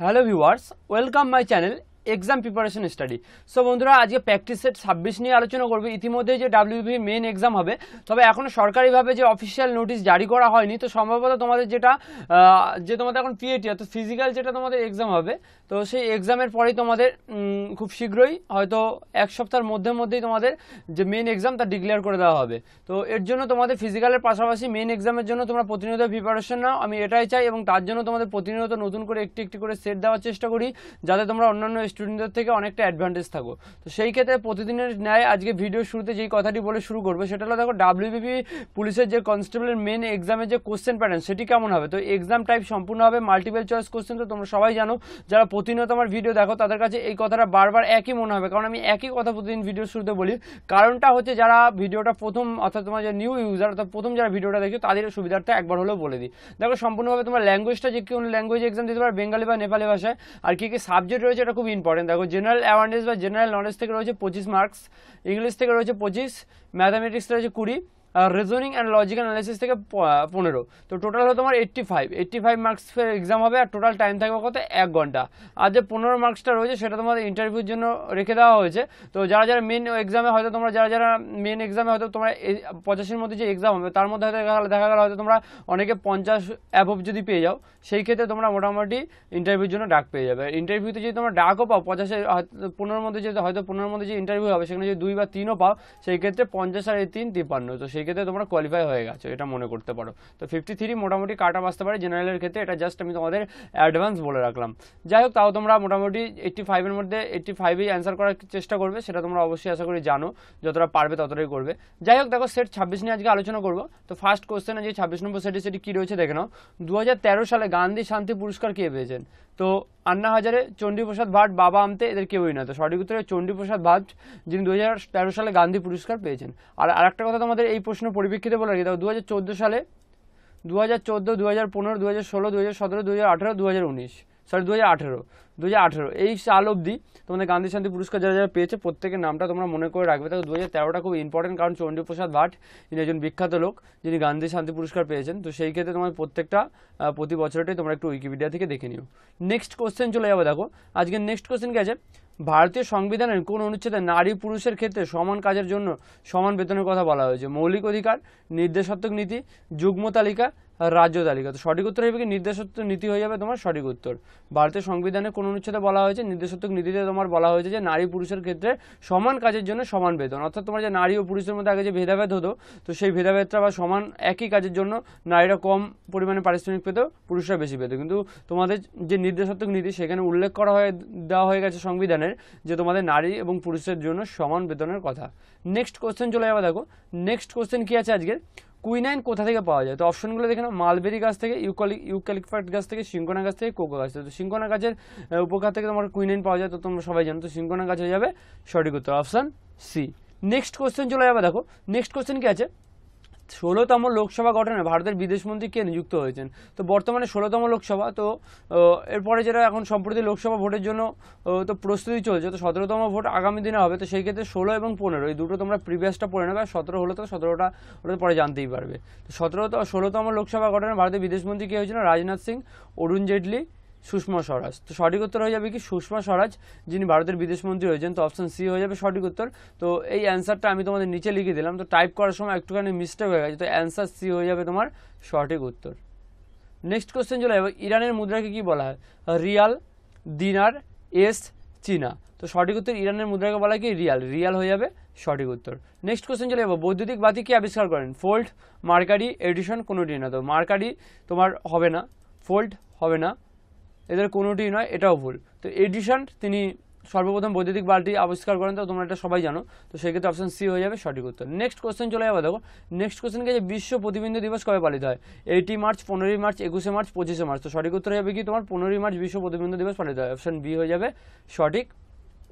Hello viewers welcome my channel exam preparation study so বন্ধুরা, আজকে practice set ছাব্বিশ নিয়ে আলোচনা করবে। ইতিমধ্যে যে ডাব্লিউবি মেন এক্সাম হবে, তবে এখনও সরকারিভাবে যে অফিসিয়াল নোটিশ জারি করা হয়নি, তো সম্ভবত তোমাদের যেটা যে তোমাদের এখন পিএটি অর্থাৎ ফিজিক্যাল যেটা তোমাদের এক্সাম হবে, তো সেই এক্সামের পরেই তোমাদের খুব শীঘ্রই হয়তো এক সপ্তাহের মধ্যে মধ্যেই তোমাদের যে মেন এক্সাম তা ডিক্লেয়ার করে দেওয়া হবে। তো এর জন্য তোমাদের ফিজিক্যালের পাশাপাশি মেন এক্সামের জন্য তোমরা প্রতিনিয়ত প্রিপারেশন নাও। আমি এটাই চাই এবং তার জন্য তোমাদের প্রতিনিয়ত নতুন করে একটি একটি করে সেট দেওয়ার চেষ্টা করি, যাতে তোমরা অন্যান্য স্টুডেন্টদের থেকে অনেকটা অ্যাডভান্টেজ থাকো তো সেই ক্ষেত্রে প্রতিদিনের ন্যায় আজকে ভিডিও শুরুতে যেই কথাটি বলে শুরু করব, সেটা হলো দেখো ডাব্লিউবিপি পুলিশের যে কনস্টেবলের মেন এক্সামের যে কোশ্চেন প্যাটার্ন সেটি কেমন হবে? তো এক্সাম টাইপ সম্পূর্ণ হবে মাল্টিপল চয়েস কোশ্চেন তো তোমরা সবাই জানো। যারা প্রতিনিয়ত আমার ভিডিও দেখো, তাদের কাছে এই কথাটা বারবার একই মনে হবে। কারণ আমি একই কথা প্রতিদিন ভিডিও শুরুতে বলি। কারণটা হচ্ছে যারা ভিডিওটা প্রথম, অর্থাৎ তোমার যে নিউ ইউজার অর্থাৎ প্রথম যারা ভিডিওটা দেখো তাদের সুবিধার্থে একবার হলেও বলে দিই। দেখো, সম্পূর্ণভাবে তোমার ল্যাঙ্গুয়েজটা যে কোন ল্যাঙ্গুয়েজ এক্সাম দিতে পারে, বেঙ্গালি বা নেপালি ভাষায়। আর কি কি সাবজেক্ট রয়েছে, এটা খুব ইম্পর্টেন্ট দেখো জেনারেল অ্যাওয়ারনেস বা জেনারেল নলেজ থেকে রয়েছে পঁচিশ মার্কস ইংলিশ থেকে রয়েছে পঁচিশ ম্যাথামেটিক্স রয়েছে কুড়ি। রিজনিং অ্যান্ড লজিক্যাল অ্যানালিসিস থেকে পনেরো। তো টোটাল হলো তোমার eighty five eighty five marks exam হবে আর টোটাল টাইম থাকবে কত? এক ঘণ্টা। আর যে পনেরো মার্কসটা রয়েছে, সেটা তোমাদের ইন্টারভিউর জন্য রেখে দেওয়া হয়েছে। তো যারা যারা মেন এক্সামে হয়তো তোমরা, যারা যারা মেন এক্সামে হয়তো তোমরা পঁচাশির মধ্যে যে এক্সাম হবে, তার মধ্যে হয়তো দেখা গেলো- হয়তো তোমরা অনেকে পঞ্চাশ অ্যাভব যদি পেয়ে যাও, সেই ক্ষেত্রে তোমরা মোটামুটি ইন্টারভিউর জন্য ডাক পেয়ে যাবে। ইন্টারভিউতে যদি তোমরা ডাকও পাও পঞ্চাশে পনেরোর মধ্যে যদি হয়তো পনেরোর মধ্যে যে ইন্টারভিউ হবে, সেখানে যদি দুই বা তিনও পাও, সেই ক্ষেত্রে পঞ্চাশ আর এই তিন তিপ্পান্ন। তো সেই ক্ষেত্রে তোমরা কোয়ালিফাই হয়ে গেছো, এটা মনে করতে পারো। তো ফিফটি থ্রি মোটামুটি কাটা বাঁচতে পারে জেনারেলের ক্ষেত্রে, এটা জাস্ট আমি তোমাদের অ্যাডভান্স বলে রাখলাম। যাই হোক, তাও তোমরা মোটামুটি এইট্টি ফাইভের মধ্যে এইট্টি ফাইভেই অ্যান্সার করার চেষ্টা করবে, সেটা তোমরা অবশ্যই আশা করি জানো, যতটা পারবে ততটাই করবে। যাই হোক, দেখো সেট ছাব্বিশ নিয়ে আজকে আলোচনা করব। তো ফার্স্ট কোশ্চেনে যে ছাব্বিশ নম্বর সেটি সেটি কী রয়েছে, দেখে নাও। দু হাজার তেরো সালে গান্ধী শান্তি পুরস্কার কে পেয়েছেন? তো আন্না হাজারে চণ্ডীপ্রসাদ ভাট বাবা আমতে এদের কেউই না তো সঠিক উত্তরে চণ্ডীপ্রসাদ ভাট, যিনি দু হাজার তেরো সালে গান্ধী পুরস্কার পেয়েছেন। আর আরেকটা কথা তোমাদের এই প্রশ্ন পরিপ্রেক্ষিতে বলে রাখি, দেখো দু হাজার চোদ্দ সালে দু হাজার চোদ্দ দু হাজার পনেরো দু হাজার ষোলো দু হাজার সতেরো দু হাজার আঠেরো দু হাজার উনিশ সরি দু হাজার আঠেরো। দু হাজার আঠেরো। এই সাল অবধি তোমাদের গান্ধী শান্তি পুরস্কার যারা যারা পেয়েছে, প্রত্যেকের নামটা তোমরা মনে করে রাখবে। তো দু হাজার খুব ইম্পর্টেন্ট কারণ চণ্ডীপ্রসাদ ভাট ইনি একজন বিখ্যাত লোক, যিনি গান্ধী শান্তি পুরস্কার পেয়েছেন। তো সেই ক্ষেত্রে তোমার প্রত্যেকটা প্রতি বছরটাই তোমরা একটু উইকিপিডিয়া থেকে দেখে নিও। নেক্সট কোশ্চেন চলে যাব, দেখো। আজকের নেক্সট কোশ্চেন কি আছে? ভারতীয় সংবিধানের কোন অনুচ্ছেদে নারী পুরুষের ক্ষেত্রে সমান কাজের জন্য সমান বেতনের কথা বলা হয়েছে? মৌলিক অধিকার, নির্দেশাত্মক নীতি, যুগ্ম তালিকা, রাজ্য তালিকা। তো সঠিক উত্তর হবে কি? নির্দেশাত্মক নীতি হয়ে যাবে তোমার সঠিক উত্তর। ভারতীয় সংবিধানে কোন অনুচ্ছেদে বলা হয়েছে, নির্দেশাত্মক নীতিতে তোমার বলা হয়েছে যে নারী পুরুষের ক্ষেত্রে সমান কাজের জন্য সমান বেতন। অর্থাৎ তোমার যে নারী ও পুরুষের মধ্যে আগে যে ভেদাভেদ হতো, তো সেই ভেদাভেদটা বা সমান একই কাজের জন্য নারীরা কম পরিমাণে পারিশ্রমিক পেত, পুরুষরা বেশি পেত। কিন্তু তোমাদের যে নির্দেশাত্মক নীতি, সেখানে উল্লেখ করা হয়ে, দেওয়া হয়ে গেছে সংবিধানের যে তোমাদের নারী এবং পুরুষের জন্য সমান বেতনের কথা। নেক্সট কোশ্চেন চলে যাবে দেখো। নেক্সট কোশ্চেন কি আছে আজকের? কুইনাইন কোথা থেকে পাওয়া যায়? তো অপশনগুলো দেখে নাও। মালবেরি গাছ থেকে, ইউকালি ইউক্যালিফাইট গাছ থেকে সিঙ্কোনা গাছ থেকে, কোকো গাছ থেকে। তো সিঙ্কোনা গাছের উপকার থেকে তোমার কুইনাইন পাওয়া যায়, তো তোমরা সবাই জানো। তো সিঙ্কোনা গাছ হয়ে যাবে সঠিক উত্তর, অপশান সি নেক্সট কোশ্চেন চলে যাবে, দেখো। নেক্সট কোশ্চেন কি আছে? ষোলোতম লোকসভা গঠনে ভারতের বিদেশমন্ত্রী কে নিযুক্ত হয়েছেন? তো বর্তমানে ষোলোতম লোকসভা, তো এরপরে যেটা এখন সম্প্রতি লোকসভা ভোটের জন্য তো প্রস্তুতি চলছে, তো সতেরোতম ভোট আগামী দিনে হবে, তো সেই ক্ষেত্রে ষোলো এবং পনেরো, এই দুটো তোমরা প্রিভিয়াসটা পড়ে নেবে, আর সতেরো হলো তো সতেরোটা ওটা পরে জানতেই পারবে। তো সতেরো ষোলোতম লোকসভা গঠনে ভারতের বিদেশমন্ত্রী কে হয়েছিল? রাজনাথ সিং, অরুণ জেটলি সুষমা স্বরাজ। তো সঠিক উত্তর হয়ে যাবে কি? সুষমা স্বরাজ, যিনি ভারতের বিদেশমন্ত্রী হয়েছেন, তো অপশন সি হয়ে যাবে সঠিক উত্তর। তো এই অ্যান্সারটা আমি তোমাদের নিচে লিখে দিলাম। তো টাইপ করার সময় একটুখানি মিস্টেক হয়ে গেছে, তো অ্যান্সার সি হয়ে যাবে তোমার সঠিক উত্তর। নেক্সট কোশ্চেন চলে যাবে ইরানের মুদ্রাকে কি বলা হয়? রিয়াল, দিনার, এস, চীনা। তো সঠিক উত্তর ইরানের মুদ্রাকে বলা কি? রিয়াল। রিয়াল হয়ে যাবে সঠিক উত্তর। নেক্সট কোশ্চেন চলে যাব বৈদ্যুতিক বাতি কি আবিষ্কার করেন? ফোল্ড মার্কারি, এডিশন কোনোটি না। তো মার্কারি তোমার হবে না ফোল্ড হবে না। এদের কোনোটি নয়, এটাও ভুল। তো এডিশন তিনি সর্বপ্রথম বৈদ্যুতিক বাল্টি আবিষ্কার করেন, তো তোমরা এটা সবাই জানো। তো সেক্ষেত্রে অপশন সি হয়ে যাবে সঠিক উত্তর। নেক্সট কোশ্চেন চলে যাবে, দেখো। নেক্সট কোশ্চেন যে বিশ্ব প্রতিবিন্দু দিবস কবে পালিত হয়? এইটি মার্চ পনেরোই মার্চ একুশে মার্চ পঁচিশে মার্চ তো সঠিক উত্তর যাবে কি তোমার? পনেরোই মার্চ বিশ্ব প্রতিবিন্দু দিবস পালিত হয়। অপশন বি হয়ে যাবে সঠিক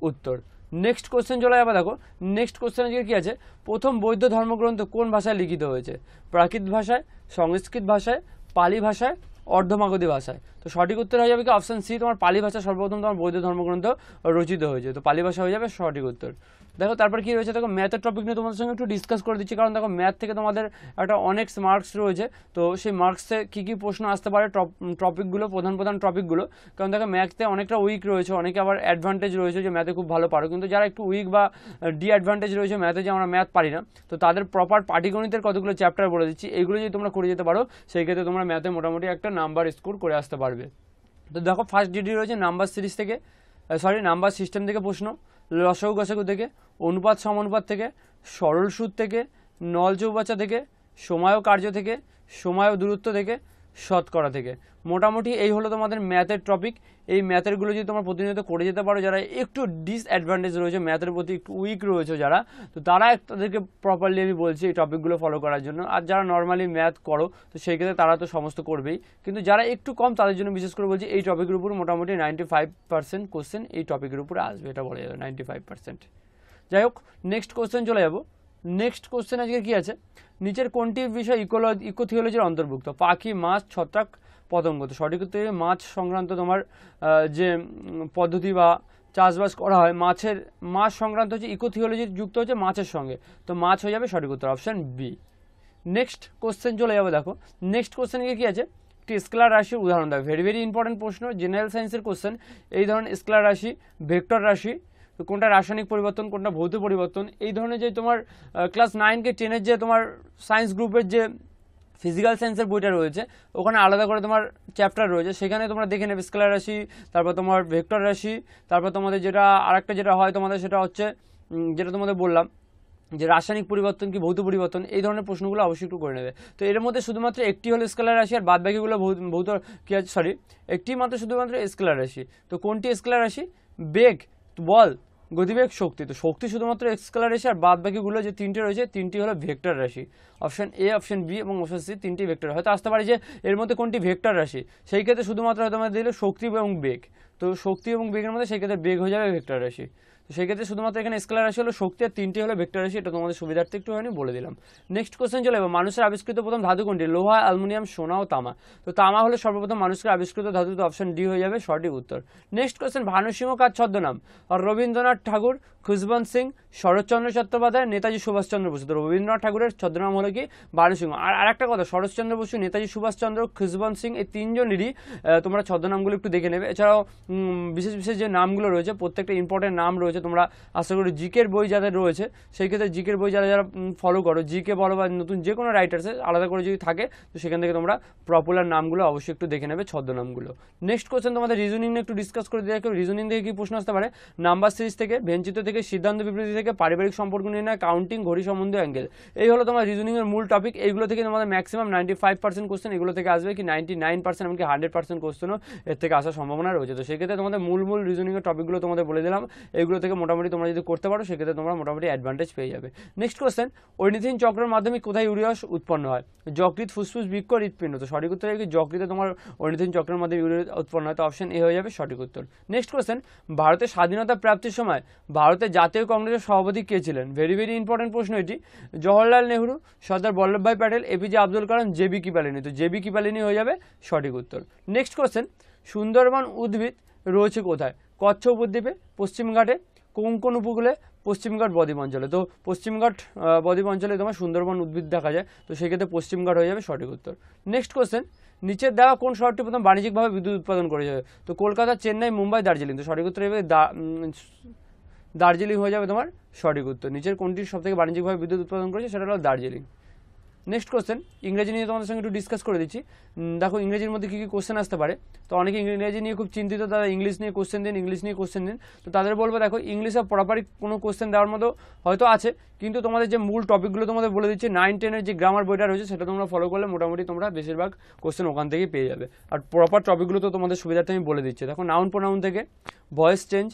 উত্তর। নেক্সট কোশ্চেন চলে যাবে, দেখো। নেক্সট কোশ্চেন আজকে কি আছে? প্রথম বৌদ্ধ ধর্মগ্রন্থ কোন ভাষায় লিখিত হয়েছে? প্রাকৃত ভাষায়, সংস্কৃত ভাষায়, পালি ভাষায় অর্ধমাগধী ভাষায়। তো সঠিক উত্তর হয়ে যাবে কি? অপশান সি তোমার পালি ভাষা সর্বপ্রথম তোমার বৌদ্ধ ধর্মগ্রন্থ রচিত হয়েছে। তো পালি ভাষা হয়ে যাবে সঠিক উত্তর। দেখো, তারপর কি রয়েছে? দেখো ম্যাথের টপিক নিয়ে তোমাদের সঙ্গে একটু ডিসকাস করে দিচ্ছি। কারণ দেখো ম্যাথ থেকে তোমাদের একটা অনেক মার্কস রয়েছে। তো সেই মার্কসে কী কী প্রশ্ন আসতে পারে টপিকগুলো প্রধান প্রধান টপিকগুলো কারণ দেখো ম্যাথতে অনেকটা উইক রয়েছে। অনেকে আবার অ্যাডভান্টেজ রয়েছে যে ম্যাথে খুব ভালো পারো। কিন্তু যারা একটু উইক বা ডি অ্যাডভান্টেজ রয়েছে ম্যাথে যে আমরা ম্যাথ পারি না, তো তাদের প্রপার পাটিগণিতের কতগুলো চ্যাপ্টার বলে দিচ্ছি। এইগুলো যদি তোমরা করে যেতে পারো, সেই ক্ষেত্রে তোমরা ম্যাথে মোটামুটি একটা নাম্বার স্কোর করে আসতে পারবে। তো দেখো ফার্স্ট ডিডি রয়েছে নাম্বার সিরিজ থেকে সরি নাম্বার সিস্টেম থেকে প্রশ্ন। লসাগু গসাগু থেকে, অনুপাত সমানুপাত থেকে, সরল সুদ থেকে, নল চৌবাচা থেকে, সময় ও কার্য থেকে, সময় ও দূরত্ব থেকে শতকরা থেকে। মোটামুটি এই হলো তোমাদের ম্যাথের টপিক এই ম্যাথেরগুলো যদি তোমরা প্রতিনিয়ত করে যেতে পারো, যারা একটু ডিসঅ্যাডভান্টেজ রয়েছে ম্যাথের প্রতি একটু উইক রয়েছে যারা, তো তারা তাদেরকে প্রপারলি আমি বলছি এই টপিকগুলো ফলো করার জন্য। আর যারা নর্মালি ম্যাথ করো, তো সেই ক্ষেত্রে তারা তো সমস্ত করবেই। কিন্তু যারা একটু কম, তাদের জন্য বিশেষ করে বলছি, এই টপিকের উপর মোটামুটি নাইনটি ফাইভ পার্সেন্ট কোশ্চেন এই টপিকের উপরে আসবে, এটা বলা যাবে নাইনটি ফাইভ পার্সেন্ট যাই হোক নেক্সট কোশ্চেন চলে যাব। নেক্সট কোশ্চেন আজকে কি আছে? নিচের কোনটি বিষয় ইকোলজি ইকোথিওলজির অন্তর্ভুক্ত? পাখি, মাছ, ছত্রাক, পতঙ্গ। তো সঠিক মাছ সংক্রান্ত তোমার যে পদ্ধতি বা চাষবাস করা হয়, মাছের, মাছ সংক্রান্ত হচ্ছে ইকোথিওলজির যুক্ত হচ্ছে মাছের সঙ্গে। তো মাছ হয়ে যাবে সঠিক উত্তর অপশান বি নেক্সট কোশ্চেন চলে যাবে, দেখো। নেক্সট কোশ্চেন কি আছে? একটি স্কেলার রাশির উদাহরণ দেবে ভেরি ভেরি ইম্পর্টেন্ট প্রশ্ন। জেনারেল সায়েন্সের কোশ্চেন এই ধরনের স্কেলার রাশি ভেক্টর রাশি তো কোনটা রাসায়নিক পরিবর্তন, কোনটা ভৌত পরিবর্তন, এই ধরনের যে তোমার ক্লাস নাইনকে টেনের যে তোমার সায়েন্স গ্রুপের যে ফিজিক্যাল সায়েন্সের বইটা রয়েছে, ওখানে আলাদা করে তোমার চ্যাপ্টার রয়েছে। সেখানে তোমরা দেখে নেবে স্কেলার রাশি, তারপর তোমার ভেক্টর রাশি, তারপর তোমাদের যেটা, আরেকটা যেটা হয় তোমাদের সেটা হচ্ছে যেটা তোমাদের বললাম, যে রাসায়নিক পরিবর্তন কি ভৌত পরিবর্তন, এই ধরনের প্রশ্নগুলো অবশ্যই একটু করে নেবে। তো এর মধ্যে শুধুমাত্র একটি হলো স্কেলার রাশি, আর বাদ বাকিগুলো ভৌত ভৌত কি আছে সরি একটি মাত্র শুধুমাত্র স্কেলার রাশি। তো কোনটি স্কেলার রাশি? বেগ। বল গতিবেগ শক্তি। তো শক্তি শুধুমাত্র এক্সকালার রাশি আর বাদ বাকিগুলো যে তিনটি রয়েছে, তিনটি হলো ভেক্টর রাশি। অপশন এ অপশন বি এবং অপশন সি তিনটি ভেক্টর হয়তো আসতে পারে যে এর মধ্যে কোনটি ভেক্টর রাশি, সেই ক্ষেত্রে শুধুমাত্র হয়তো আমাদের দিলে শক্তি এবং বেগ। তো শক্তি এবং বেগের মধ্যে সেই ক্ষেত্রে বেগ হয়ে যাবে ভেক্টর রাশি। তো সেই ক্ষেত্রে শুধুমাত্র এখানে স্কেলার রাশি হলো শক্তি আর তিনটি হলো ভেক্টর রাশি, এটা তোমাদের সুবিধার্থে একটু হয়নি বলে দিলাম। নেক্সট কোশ্চেন চলে যাব মানুষের আবিষ্কৃত প্রথম ধাতু কোনটি? লোহা, অ্যালুমিনিয়াম, সোনা ও তামা। তো তামা হলো সর্বপ্রথম মানুষের আবিষ্কৃত ধাতু তো অপশন ডি হয়ে যাবে, সঠিক উত্তর। নেক্সট কোশ্চেন ভানুসিংহ কার ছদ্মনাম? আর রবীন্দ্রনাথ ঠাকুর, খুশবন্ত সিং, শরৎচন্দ্র চট্টোপাধ্যায়, নেতাজি সুভাষচন্দ্র বসু। তো রবীন্দ্রনাথ ঠাকুরের ছদ্মনাম হলো কি? ভানুসিংহ আর আরেকটা কথা, শরৎচন্দ্র বসু, নেতাজি সুভাষচন্দ্র, খুশবন্ত সিং, এই তিনজনেরই তোমরা ছদ্মনামগুলো একটু দেখে নেবে। এছাড়াও বিশেষ বিশেষ যে নামগুলো রয়েছে, প্রত্যেকটা ইম্পর্টেন্ট নাম রয়েছে তোমরা আশা করি জিকের বই যাদের রয়েছে, সেই ক্ষেত্রে জিকের বই যারা যারা ফলো করো। জিকে বলো বা নতুন যে কোনো রাইটার্সে আলাদা করে যদি থাকে, তো সেখান থেকে তোমরা পপুলার নামগুলো অবশ্যই একটু দেখে নেবে, ছদ্মনামগুলো। নেক্সট কোয়েশ্চেন তোমাদের রিজনিং নিয়ে একটু ডিসকাস করে দেখো রিজনিং থেকে কি প্রশ্ন আসতে পারে? নাম্বার সিরিজ থেকে ভেঞ্চিত থেকে, সিদ্ধান্ত বিবৃতি থেকে, পারিবারিক সম্পর্ক নির্ণয় কাউন্টিং ঘড়ি সম্বন্ধ অ্যাঙ্গেল এই হলো তোমার রিজনিং এর মূল টপিক এইগুলো থেকে তোমাদের maximum ninety five percent question এগুলো থেকে আসবে কি নাইনটি নাইন পার্সেন্ট এমনকি হান্ড্রেড পার্সেন্ট কোশ্চেনও এর থেকে আসার সম্ভাবনা রয়েছে। তো সেক্ষেত্রে তোমাদের মূল মূল রিজনিংয়ের টপিকগুলো তোমাদের বলে দিলাম। এইগুলো থেকে মোটামুটি তোমরা যদি করতে পারো, সেক্ষেত্রে তোমরা মোটামুটি অ্যাডভান্টেজ পেয়ে যাবে। নেক্সট কোশ্চেন ঐনিথিন চক্রের মাধ্যমে কোথায় ইউরিয়াস উৎপন্ন হয়? যকৃত ফুসফুস বৃক্ষ হৃৎপিণ্ড। তো সঠিক উত্তর কি? যকৃতে তোমার ঐনিথিন চক্রের মাধ্যমে ইউরিয়া উৎপন্ন হয়, তো অপশন এ হয়ে যাবে সঠিক উত্তর। নেক্সট কোশ্চেন ভারতের স্বাধীনতা প্রাপ্তির সময় ভারতের জাতীয় কংগ্রেসের সভাপতি কে ছিলেন? ভেরি ভেরি ইম্পর্টেন্ট প্রশ্ন এটি। জওয়াহরলাল নেহরু, সর্দার বল্লভভাই প্যাটেল এপিজে আব্দুল কালাম জেবি কিপালিনী তো জেবি কিপালিনী হয়ে যাবে? সঠিক উত্তর। নেক্সট কোশ্চেন সুন্দরবন উদ্ভিদ রয়েছে কোথায়? কচ্ছ উপদ্বীপে পশ্চিমঘাটে কোঙ্কন উপকূলে? পশ্চিমঘাট বদ্বীপ অঞ্চলে তো পশ্চিমঘাট বদ্বীপ অঞ্চলে তোমার সুন্দরবন উদ্ভিদ দেখা যায়। তো সেক্ষেত্রে পশ্চিমঘাট হয়ে যাবে সঠিক উত্তর। নেক্সট কোয়েশ্চেন নিচের দেওয়া কোন শহরটি প্রথম বাণিজ্যিকভাবে বিদ্যুৎ উৎপাদন করে যাবে? তো কলকাতা, চেন্নাই, মুম্বাই, দার্জিলিং। তো সঠিক উত্তর হবে দার্জিলিং হয়ে যাবে তোমার সঠিক উত্তর। নিচের কোনটি সব থেকে বাণিজ্যিকভাবে বিদ্যুৎ উৎপাদন করেছে? সেটা হলো দার্জিলিং। নেক্সট কোশ্চেন ইংরেজি নিয়ে তোমাদের সঙ্গে একটু ডিসকাস করে দিচ্ছি। দেখো, ইংরেজির মধ্যে কী কী কোশ্চেন আসতে পারে। তো অনেকে ইংরেজি নিয়ে খুব চিন্তিত, তারা ইংলিশ নিয়ে কোশ্চেন দিন ইংলিশ নিয়ে কোশ্চেন দিন। তো তাদের বলব, দেখো ইংলিশে প্রপারই কোনো কোশ্চেন দেওয়ার মতো হয়তো আছে, কিন্তু তোমাদের যে মূল টপিকগুলো তোমাদের বলে দিচ্ছি নাইন টেনের যে গ্রামার বইটা রয়েছে, সেটা তোমরা ফলো করলে মোটামুটি তোমরা বেশিরভাগ কোশ্চেন ওখান থেকেই পেয়ে যাবে। আর প্রপার টপিকগুলো তো তোমাদের সুবিধার্থে আমি বলে দিচ্ছি। দেখো নাউন প্রোনাউন থেকে voice change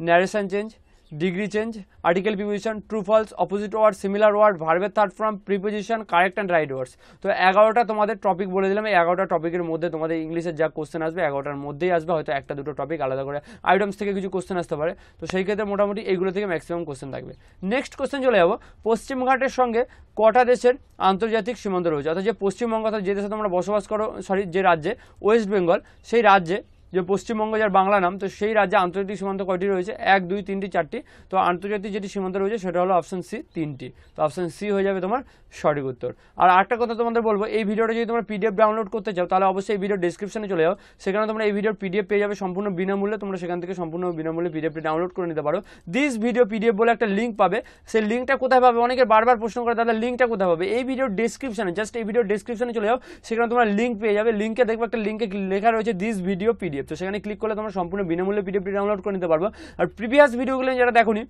narration change degree change. Article preposition true false opposite word similar word ভার্বের third form preposition correct and right words তো এগারোটা তোমাদের টপিক বলে দিলাম। এই এগারোটা টপিকের মধ্যে তোমাদের ইংলিশের যা কোশ্চেন আসবে, এগারোটার মধ্যেই আসবে। হয়তো একটা, দুটো টপিক আলাদা করে আইটেমস থেকে কিছু কোশ্চেন আসতে পারে। তো সেই ক্ষেত্রে মোটামুটি এইগুলো থেকে ম্যাক্সিমাম কোশ্চেন থাকবে। নেক্সট কোশ্চেন চলে যাব। পশ্চিমঘাটের সঙ্গে কটা দেশের আন্তর্জাতিক সীমান্ত রয়েছে? অর্থাৎ যে পশ্চিমবঙ্গ অর্থাৎ যে দেশে তোমরা বসবাস করো সরি যে রাজ্যে ওয়েস্ট বেঙ্গল সেই রাজ্যে যে পশ্চিমবঙ্গ যার বাংলা নাম, তো সেই রাজ্যে আন্তর্জাতিক সীমান্ত কয়টি রয়েছে? এক, দুই, তিনটি, চারটি। তো আন্তর্জাতিক যেটি সীমান্ত রয়েছে, সেটা হলো অপশন সি তিনটি। তো অপশন সি হয়ে যাবে তোমার সঠিক উত্তর। আর একটা কথা তোমাদের বলব, এই ভিডিওটা যদি তোমরা পিডিএফ ডাউনলোড করতে চাও, তাহলে অবশ্যই এই ভিডিও ডিসক্রিপশনে চলে যাও। সেখানে তোমরা এই ভিডিওর পিডিএফ পেয়ে যাবে সম্পূর্ণ বিনামূল্যে। তোমরা সেখান থেকে সম্পূর্ণ বিনামূল্যে পিডিএফটি ডাউনলোড করে নিতে পারো। দিস ভিডিও পিডিএফ বলে একটা লিঙ্ক পাবে। সেই লিঙ্কটা কোথায় পাবে? অনেকে বারবার প্রশ্ন করে, দাদা লিঙ্কটা কোথায় পাবে? এই ভিডিওর ডিসক্রিপশনে জাস্ট এই ভিডিওর ডিসক্রিপশনে চলে যাও। সেখানে তোমরা লিঙ্ক পেয়ে যাবে। লিঙ্কে দেখবে একটা লিঙ্কে লেখা রয়েছে দিস ভিডিও পিডিএফ তো সেখানে ক্লিক করলে তোমরা সম্পূর্ণ বিনামূল্যে পিডিএফটি ডাউনলোড করে নিতে পারব। আর প্রিভিয়াস ভিডিওগুলো যারা দেখোনি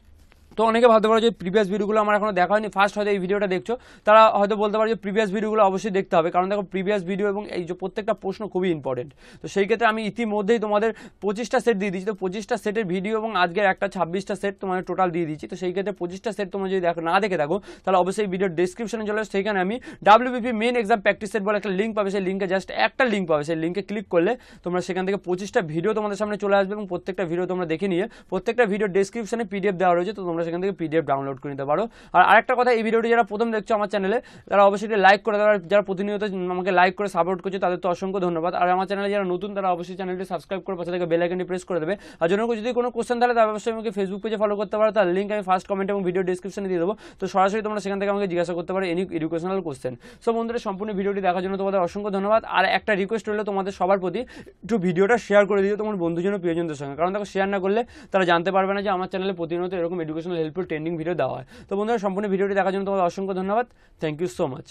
তো অনেকে ভাবতে পারো যে প্রিভিয়াস ভিডিওগুলো আমার এখনও দেখা হয়নি। ফার্স্ট হয়তো এই ভিডিওটা দেখছ। তারা হয়তো বলতে পারো যে প্রিভিয়াস ভিডিওগুলো অবশ্যই দেখতে হবে। কারণ দেখো প্রিভিয়াস ভিডিও এবং এই যে প্রত্যেকটা প্রশ্ন খুবই ইম্পর্টেন্ট তো সেই ক্ষেত্রে আমি ইতিমধ্যেই তোমাদের পঁচিশটা সেট দিয়ে দিচ্ছি তো পঁচিশটা সেটের ভিডিও এবং আজকের একটা ছাব্বিশটা সেট তোমাদের টোটাল দিয়ে দিচ্ছি তো সেই ক্ষেত্রে পঁচিশটা সেট তোমরা যদি দেখো, না দেখে থাকো, তাহলে অবশ্যই ভিডিওর ডিসক্রিপশনে চলে আসো সেখানে আমি WBP main exam practice set বলে একটা লিঙ্ক পাবে। সেই লিঙ্কে জাস্ট একটা লিঙ্ক পাবে। সেই লিঙ্কে ক্লিক করলে তোমরা সেখান থেকে পঁচিশটা ভিডিও তোমাদের সামনে চলে আসবে এবং প্রত্যেকটা ভিডিও তোমরা দেখে নিয়ে, প্রত্যেকটা ভিডিও ডিসক্রিপশনে পিডিএফ দেওয়া রয়েছে। তো তোমরা সেখান থেকে পিডিএফ ডাউনলোড করে নিতে পারো। আর আরেকটা কথা, এই ভিডিওটি যারা প্রথম দেখছ আমার চ্যানেলে, তারা অবশ্যই লাইক করে দেওয়ার যারা প্রতিনিয়ত আমাকে লাইক করে সাপোর্ট করছে, তাদের তো অসংখ্য ধন্যবাদ। আর আমার চ্যানেলে যারা নতুন, তারা অবশ্যই চ্যানেলটি সাবস্ক্রাইব করে পাশে থেকে বেল আইকনটি প্রেস করে দেবে। আর জন্য যদি কোনো কোশ্চেন থাকে তাহলে অবশ্যই আমাকে ফেসবুক পেজে ফলো করতে পারো, তার লিঙ্ক আমি ফার্স্ট কমেন্ট এবং ভিডিও ডিসক্রিপশনে দিয়ে দেবো। তো সরাসরি তোমরা সেখান থেকে আমাকে জিজ্ঞাসা করতে পারো এনি এডুকেশনাল কোশ্চেন সো বন্ধুরা, সম্পূর্ণ ভিডিওটি দেখার জন্য তোমাদের অসংখ্য ধন্যবাদ। আর একটা রিকোয়েস্ট রইল তোমাদের সবার প্রতি, একটু ভিডিওটা শেয়ার করে দিও তোমার বন্ধুজন প্রিয়জনদের সঙ্গে। কারণ দেখো শেয়ার না করলে তারা জানতে পারবে না যে আমার চ্যানেলে প্রতিনিয়ত এরকম এডুকেশনাল হেল্পফুল ট্রেন্ডিং ভিডিও দেওয়া হয়। তো বন্ধুরা, সম্পূর্ণ ভিডিওটি দেখার জন্য তোমাদের অসংখ্য ধন্যবাদ। Thank you so much